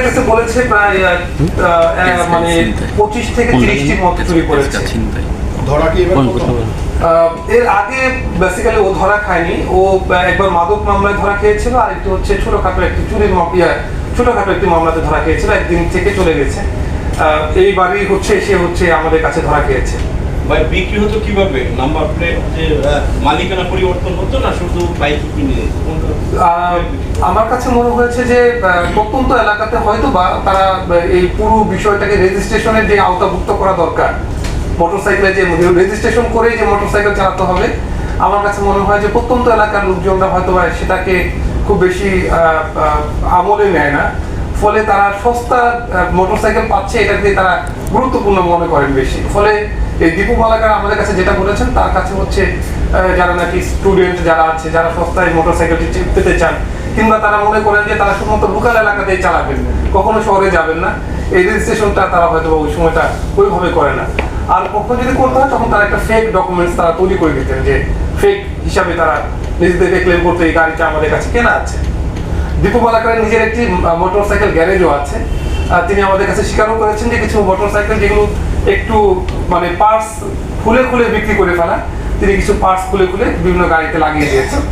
আমাদের কাছে বলেছে প্রায় মানে পঁচিশ থেকে তিরিশটির মতো চুরি করেছে। ধরা কি এর আগে বেসিক্যালি ও ধরা খায়নি। ও একবার মাদক মামলায় ধরা খেয়েছিল আর একটু হচ্ছে ছোটখাটো একটি চুরির ইয়া, ছোটখাটো একটি মামলাতে ধরা খেয়েছিল একদিন থেকে চলে গেছে। এইবারই হচ্ছে সে হচ্ছে আমাদের কাছে ধরা খেয়েছে। ভাই বিক্রি হতো কীভাবে? নাম্বার প্লেট যে মালিকানা পরিবর্তন হতো না শুধু বাইক কিনে? আহ, আমার কাছে মনে হয়েছে যে প্রত্যন্ত এলাকাতে হয়তো বা তারা এই পুরো বিষয়টাকে রেজিস্ট্রেশনের যে আওতাভুক্ত করা দরকার মোটরসাইকেলে যে রেজিস্ট্রেশন করে যে মোটরসাইকেল চালাতে হবে, আমার কাছে মনে হয় যে প্রত্যন্ত এলাকার লোকজনরা হয়তো সেটাকে খুব বেশি আমলে নেয় না। ফলে তারা সস্তা মোটরসাইকেল পাচ্ছে এটাকে তারা গুরুত্বপূর্ণ মনে করেন বেশি। ফলে এই দীপু মালাকার আমাদের কাছে যেটা বলেছেন, তার কাছে হচ্ছে যারা নাকি স্টুডেন্ট যারা আছে, যারা সস্তায় মোটরসাইকেলটি পেতে চান, কিংবা তারা মনে করেন যে তারা শুধুমাত্র লোকাল এলাকাতেই চালাবেন, কখনো শহরে যাবেন না, এই রেজিস্ট্রেশনটা তারা হয়তো ওই সময়টা ওইভাবে করে না। আর কখনো যদি করতে হয়, তখন তারা একটা ফেক ডকুমেন্টস তারা তৈরি করে দিতেন যে ফেক হিসাবে তারা নিজেদেরকে ক্লেম করতে এই গাড়িটা আমাদের কাছে কেনা আছে। দীপু মালাকারের নিজের একটি মোটর সাইকেল গ্যারেজও আছে। আর তিনি আমাদের কাছে স্বীকারও করেছেন যে কিছু মোটর সাইকেল যেগুলো একটু মানে পার্টস খুলে খুলে বিক্রি করে ফেলা। তিনি কিছু পার্টস খুলে খুলে বিভিন্ন গাড়িতে লাগিয়ে দিয়েছেন।